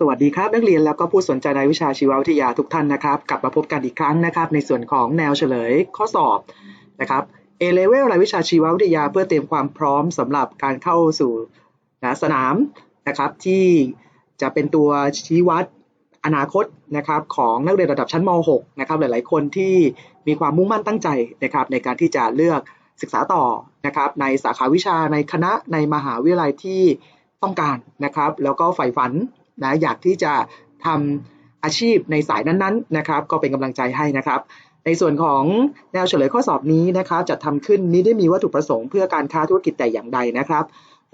สวัสดีครับนักเรียนแล้วก็ผู้สนใจในวิชาชีววิทยาทุกท่านนะครับ กลับมาพบกันอีกครั้งนะครับ ในส่วนของแนวเฉลยข้อสอบนะครับ A level รายวิชาชีววิทยาเพื่อเตรียมความพร้อมสำหรับการเข้าสู่นะสนามนะครับที่จะเป็นตัวชี้วัดอนาคตนะครับของนักเรียนระดับชั้นม .6 นะครับหลาย ๆ คนที่มีความมุ่งมั่นตั้งใจนะครับในการที่จะเลือกศึกษาต่อนะครับในสาขาวิชาในคณะในมหาวิทยาลัยที่ต้องการนะครับ แล้วก็ใฝ่ฝัน นะอยากที่จะทำอาชีพในสายนั้นๆนะครับ ก็เป็นกำลังใจให้นะครับ ในส่วนของแนวเฉลยข้อสอบนี้นะครับจัดทำขึ้นนี้ได้มีวัตถุประสงค์เพื่อการค้าธุรกิจแต่อย่างใดนะครับ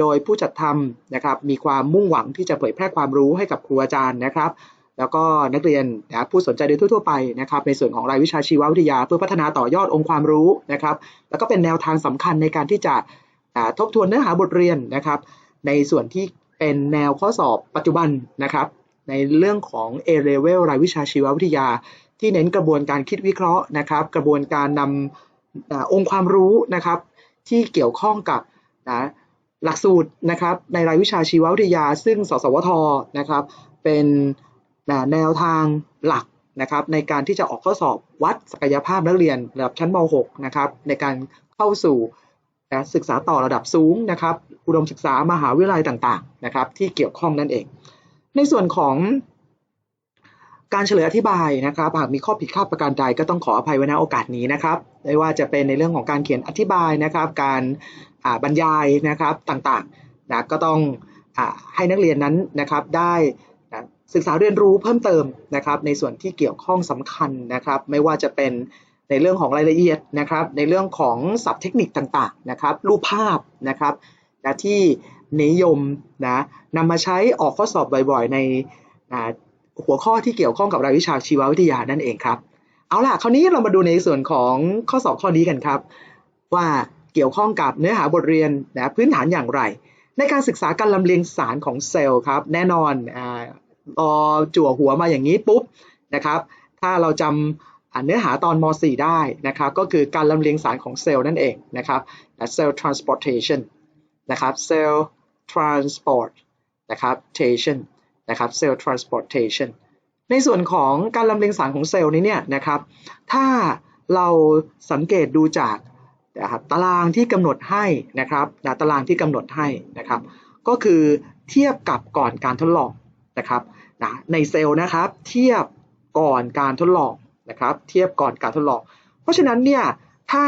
โดยผู้จัดทำนะครับมีความมุ่งหวังที่จะเผยแพร่ความรู้ให้กับครูอาจารย์นะครับ แล้วก็นักเรียนนะผู้สนใจโดยทั่ว ๆ ไปนะครับ ในส่วนของรายวิชาชีววิทยา เพื่อพัฒนาต่อยอดองค์ความรู้นะครับ แล้วก็เป็นแนวทางสำคัญในการที่จะทบทวนเนื้อหาบทเรียนนะครับ ในส่วนที่ เป็นแนวข้อสอบปัจจุบันนะครับ ในเรื่องของ A level รายวิชาชีววิทยา ที่เน้นกระบวนการคิดวิเคราะห์นะครับ กระบวนการนำองค์ความรู้นะครับ ที่เกี่ยวข้องกับนะหลักสูตรนะครับในรายวิชาชีววิทยา ซึ่งสสวทนะครับ เป็นแนวทางหลักนะครับ ในการที่จะออกข้อสอบวัดศักยภาพนักเรียนระดับชั้นม .6 นะครับในการเข้าสู่ศึกษาต่อระดับสูงนะครับ อุดมศึกษามหาวิทยาลัยต่างๆนะครับ ที่เกี่ยวข้องนั่นเอง ในส่วนของการเฉลยอธิบายนะครับ หากมีข้อผิดพลาดประการใดก็ต้องขออภัยไว้ณโอกาสนี้นะครับไม่ว่าจะเป็นในเรื่องของการเขียนอธิบายนะครับ การบรรยายนะครับต่างๆนะก็ต้องอให้นักเรียนนั้นนะครับได้ศึกษาเรียนรู้เพิ่มเติมนะครับ ในส่วนที่เกี่ยวข้องสำคัญนะครับ ไม่ว่าจะเป็นในเรื่องของรายละเอียดนะครับ ในเรื่องของศัพท์เทคนิคต่างๆนะครับ รูปภาพนะครับ นะที่นิยมนะนำมาใช้ออกข้อสอบบ่อยๆ ในหัวข้อที่เกี่ยวข้องกับรายวิชาชีววิทยานั่นเองครับ เอาล่ะคราวนี้เรามาดูในส่วนของข้อสอบข้อนี้กันครับ ว่าเกี่ยวข้องกับเนื้อหาบทเรียนนะพื้นฐานอย่างไร ในการศึกษาการลำเลียงสารของเซลล์ครับ แน่นอนออจั่วหัวมาอย่างนี้ปุ๊บนะครับ ถ้าเราจำเนื้อหาตอนม .4 ได้นะครับ ก็คือการลำเลียงสารของเซลล์นั่นเองนะครับ cell transportation นะครับ cell transport นะครับ tation นะครับ cell transportation ในส่วนของการลำเลียงสารของเซลล์นี้เนี่ยนะครับ ถ้าเราสังเกตดูจากนะครับตารางที่กำหนดให้นะครับตารางที่กำหนดให้นะครับ ก็คือเทียบกับก่อนการทดลองนะครับนะในเซลล์นะครับ เทียบก่อนการทดลองนะครับ เทียบก่อนการทดลอง เพราะฉะนั้นเนี่ยถ้า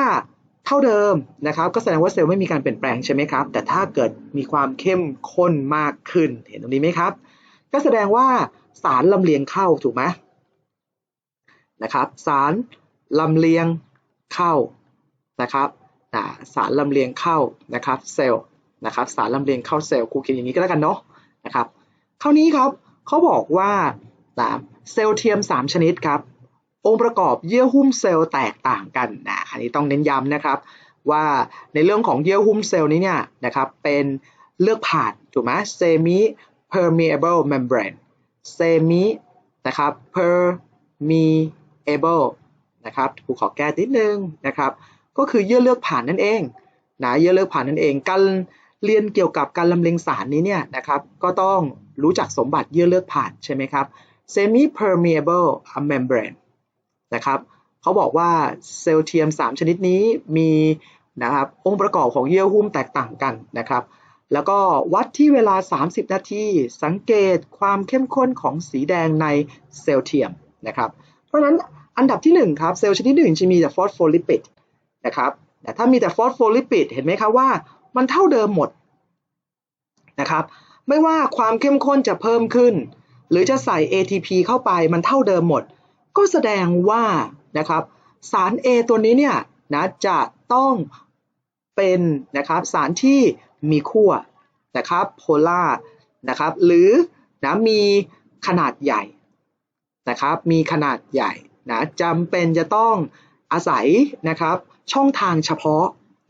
เท่าเดิมนะครับก็แสดงว่าเซลล์ไม่มีการเปลี่ยนแปลงใช่ไหมครับ แต่ถ้าเกิดมีความเข้มข้นมากขึ้นเห็นตรงนี้ไหมครับ ก็แสดงว่าสารลำเลียงเข้าถูกไหมนะครับสารลำเลียงเข้านะครับสารลำเลียงเข้านะครับเซลล์นะครับสารลำเลียงเข้าเซลล์ครูเขียนอย่างนี้ก็แล้วกันเนาะนะครับคราวนี้ครับเขาบอกว่าเซลล์เทียม 3 ชนิดครับ องค์ประกอบเยื่อหุ้มเซลล์แตกต่างกันนะอันนี้ต้องเน้นย้ำนะครับ ว่าในเรื่องของเยื่อหุ้มเซลล์นี้เนี่ยนะครับเป็นเลือกผ่านถูกไหม semi permeable membrane semi นะครับ permeable นะครับครูขอแก้นิดนึงนะครับ ก็คือเยื่อเลือกผ่านนั่นเองนะเยื่อเลือกผ่านนั่นเองการเรียนเกี่ยวกับการลำเลียงสารนี้เนี่ยนะครับ ก็ต้องรู้จักสมบัติเยื่อเลือกผ่านใช่ไหมครับ semi permeable membrane นะครับเขาบอกว่าเซลล์เทียม 3 ชนิดนี้มีนะครับองค์ประกอบของเยื่อหุ้มแตกต่างกันนะครับ แล้วก็วัดที่เวลา 30 นาทีสังเกตความเข้มข้นของสีแดงในเซลล์เทียมนะครับ เพราะฉะนั้นอันดับที่ 1 ครับ เซลล์ชนิดหนึ่งจะมีแต่ฟอสโฟลิปิดนะครับแต่ถ้ามีแต่ฟอสโฟลิปิดเห็นไหมครับว่ามันเท่าเดิมหมดนะครับ ไม่ว่าความเข้มข้นจะเพิ่มขึ้น หรือจะใส่ ATP เข้าไปมันเท่าเดิมหมด ก็แสดงว่านะครับสาร A ตัวนี้เนี่ยนะจะต้องเป็นนะครับสารที่มีขั้วนะครับโพล่านะครับหรือนะมีขนาดใหญ่นะครับมีขนาดใหญ่นะจำเป็นจะต้องอาศัยนะครับช่องทางเฉพาะ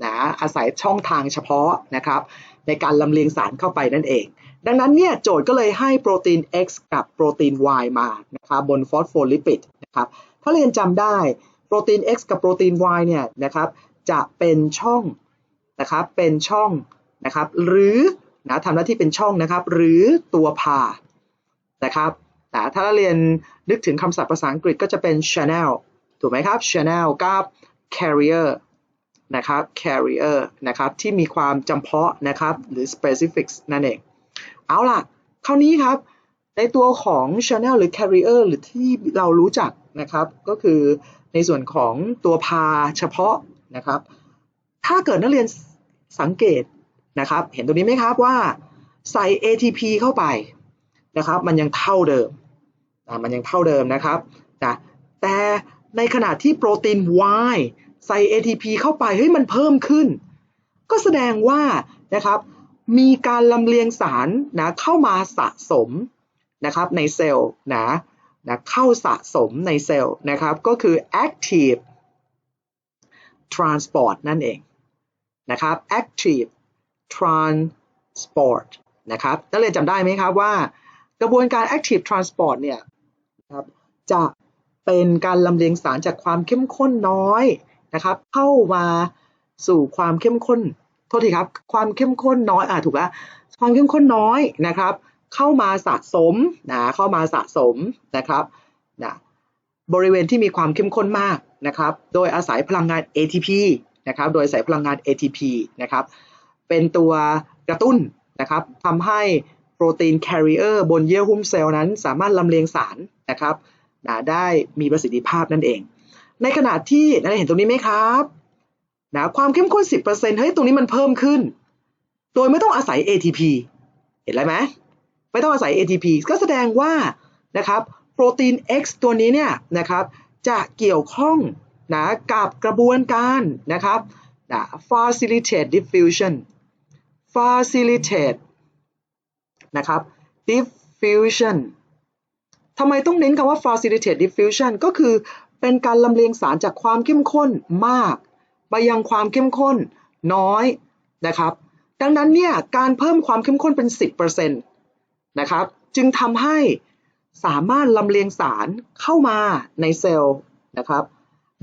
นะอาศัยช่องทางเฉพาะนะครับในการลำเลียงสารเข้าไปนั่นเอง ดังนั้นเนี่ยโจทย์ก็เลยให้โปรตีน X กับโปรตีน Y มานะครับบนฟอสโฟลิปิด ครับถ้าเรียนจำได้โปรตีน X กับโปรตีน Y เนี่ยนะครับจะเป็นช่องนะครับเป็นช่องนะครับหรือนะทำหน้าที่เป็นช่องนะครับหรือตัวพานะครับนะถ้าเราเรียนนึกถึงคำศัพท์ภาษาอังกฤษก็จะเป็น channel ถูกไหมครับ channel กับ carrier นะครับ carrier นะครับที่มีความจำเพาะนะครับหรือ specifics นั่นเอง เอาล่ะ คราวนี้ครับ ในตัวของ channel หรือ carrier หรือที่เรารู้จัก นะครับก็คือในส่วนของตัวพาเฉพาะนะครับ ถ้าเกิดนักเรียนสังเกตนะครับ เห็นตรงนี้ไหมครับว่าใส่ ATP เข้าไปนะครับ มันยังเท่าเดิมนะมันยังเท่าเดิมนะครับนะแต่ในขณะที่โปรตีน Y ใส่ ATP เข้าไปเฮ้ยมันเพิ่มขึ้น ก็แสดงว่านะครับมีการลำเลียงสารนะเข้ามาสะสมนะครับในเซลล์นะ นะเข้าสะสมในเซลล์นะครับก็คือ active transport นั่นเองนะครับ active transport นะครับนักเรียนจำได้ไหมครับว่ากระบวนการ active transport เนี่ยนะครับจะเป็นการลำเลียงสารจากความเข้มข้นน้อยนะครับเข้ามาสู่ความเข้มข้นโทษทีครับ ความเข้มข้นน้อยอ่าถูกแล้วความเข้มข้นน้อยนะครับ เข้ามาสะสมนะเข้ามาสะสมนะครับนะบริเวณที่มีความเข้มข้นมากนะครับ โดยอาศัยพลังงาน ATP นะครับ โดยอาศัยพลังงาน ATP นะครับ เป็นตัวกระตุ้นนะครับทำให้โปรตีนแคริเออร์บนเยื่อหุ้มเซลล์นั้น สามารถลำเลียงสารนะครับนะได้มีประสิทธิภาพนั่นเอง ในขณะที่นักเรียนเห็นตรงนี้ไหมครับนะความเข้มข้น 10%เฮ้ย ตรงนี้มันเพิ่มขึ้น โดยไม่ต้องอาศัย ATP เห็นอะไรไหม ไม่ต้องอาศัย ATP ก็แสดงว่านะครับโปรตีน X ตัวนี้เนี่ยนะครับจะเกี่ยวข้องนะกับกระบวนการนะครับนะ facilitate diffusion facilitate นะครับ diffusion ทำไมต้องเน้นคำว่า facilitate diffusion ก็คือเป็นการลำเลียงสารจากความเข้มข้นมาก ไปยังความเข้มข้นน้อยนะครับ ดังนั้นเนี่ยการเพิ่มความเข้มข้นเป็น 10% นะครับ จึงทำให้สามารถลำเลียงสารเข้ามาในเซลล์นะครับ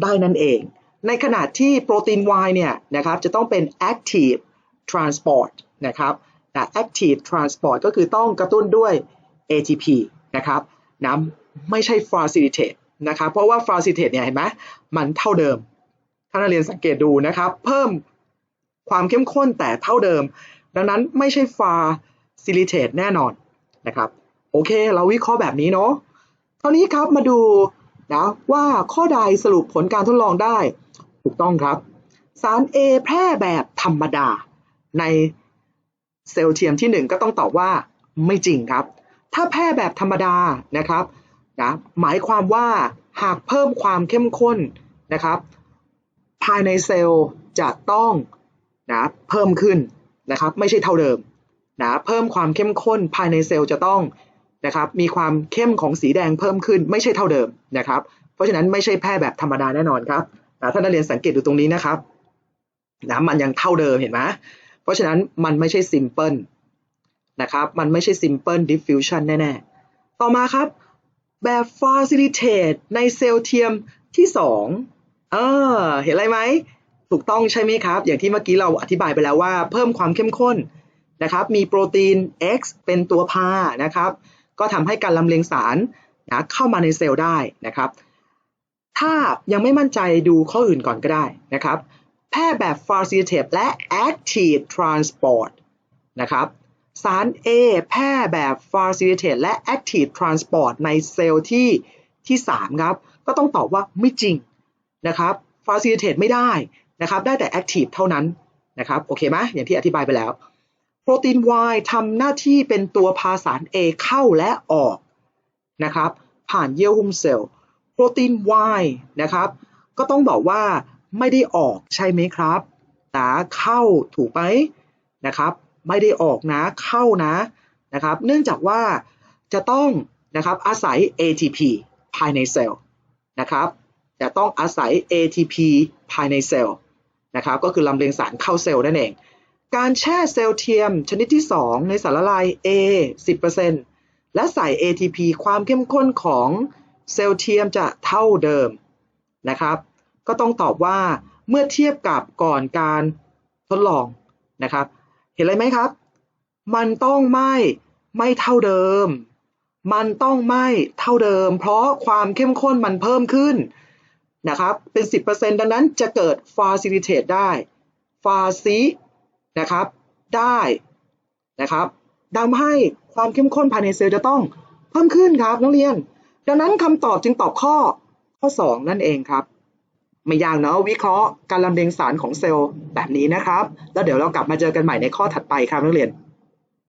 ได้นั่นเอง ในขณะที่โปรตีน Y เนี่ยนะครับจะต้องเป็น active transport นะครับนะ active transport ก็คือต้องกระตุ้นด้วย ATP นะครับนะไม่ใช่ facilitate นะครับ เพราะว่า facilitate เนี่ยเห็นไหมมันเท่าเดิม ถ้านักเรียนสังเกตดูนะครับ เพิ่มความเข้มข้นแต่เท่าเดิม ดังนั้นไม่ใช่ facilitate แน่นอน นะครับ โอเค เราวิเคราะห์แบบนี้เนาะคราวนี้ครับมาดูนะว่าข้อใดสรุปผลการทดลองได้ ถูกต้องครับ สาร A แพร่แบบธรรมดา ในเซลล์เทียมที่ 1 ก็ต้องตอบว่าไม่จริงครับ ถ้าแพร่แบบธรรมดานะครับนะหมายความว่าหากเพิ่มความเข้มข้นนะครับ ภายในเซลล์จะต้องนะเพิ่มขึ้นนะครับ ไม่ใช่เท่าเดิม นะเพิ่มความเข้มข้นภายในเซลล์จะต้องนะครับมีความเข้มของสีแดงเพิ่มขึ้นไม่ใช่เท่าเดิมนะครับ เพราะฉะนั้นไม่ใช่แพร่แบบธรรมดาแน่นอนครับถ้านักเรียนสังเกตดูตรงนี้นะครับนะมันยังเท่าเดิมเห็นไหมเพราะฉะนั้นมันไม่ใช่ simple นะครับมันไม่ใช่ simple diffusion แน่ๆ ต่อมาครับแบบ facilitate ในเซลล์เทียมที่2เออเห็นอะไรไหมถูกต้องใช่ไหมครับ อย่างที่เมื่อกี้เราอธิบายไปแล้วว่า เพิ่มความเข้มข้น นะครับมีโปรตีน X เป็นตัวพานะครับ ก็ทำให้การลำเลียงสารนะเข้ามาในเซลล์ได้นะครับ ถ้ายังไม่มั่นใจดูข้ออื่นก่อนก็ได้นะครับ แพร่แบบ facilitate และ active transport นะครับสาร A แพร่แบบ facilitate และ active transport ในเซลล์ที่ที่ 3 ครับ ก็ต้องตอบว่าไม่จริงนะครับ facilitate ไม่ได้นะครับ ได้แต่ active เท่านั้นนะครับ โอเคไหมอย่างที่อธิบายไปแล้ว โปรตีน Y ทำหน้าที่เป็นตัวพาสาร A เข้าและออกนะครับ ผ่านเยื่อหุ้มเซลล์ โปรตีน Y นะครับ ก็ต้องบอกว่าไม่ได้ออกใช่ไหมครับนะเข้าถูกไหมนะครับ ไม่ได้ออกนะเข้านะนะครับ เนื่องจากว่าจะต้องนะครับอาศัย ATP ภายในเซลล์นะครับ จะต้องอาศัย ATP ภายในเซลล์นะครับ ก็คือลำเลียงสารเข้าเซลล์นั่นเอง การแช่เซลล์เทียมชนิดที่ 2 ในสารละลาย A 10%และใส่ ATP ความเข้มข้นของเซลล์เทียมจะเท่าเดิมนะครับ ก็ต้องตอบว่าเมื่อเทียบกับก่อนการทดลองนะครับ เห็นอะไรไหมครับ มันต้องไม่ไม่เท่าเดิม มันต้องไม่เท่าเดิม เพราะความเข้มข้นมันเพิ่มขึ้นนะครับ เป็น 10%ดังนั้นจะเกิด facilitate ได้ faci นะครับได้นะครับทำให้ความเข้มข้นภายในเซลล์จะต้องเพิ่มขึ้นครับนักเรียน ดังนั้นคำตอบจึงตอบข้อข้อ 2 นั่นเองครับ ไม่ยากเนาะวิเคราะห์การลำเลียงสารของเซลล์แบบนี้นะครับ แล้วเดี๋ยวเรากลับมาเจอกันใหม่ในข้อถัดไปครับนักเรียน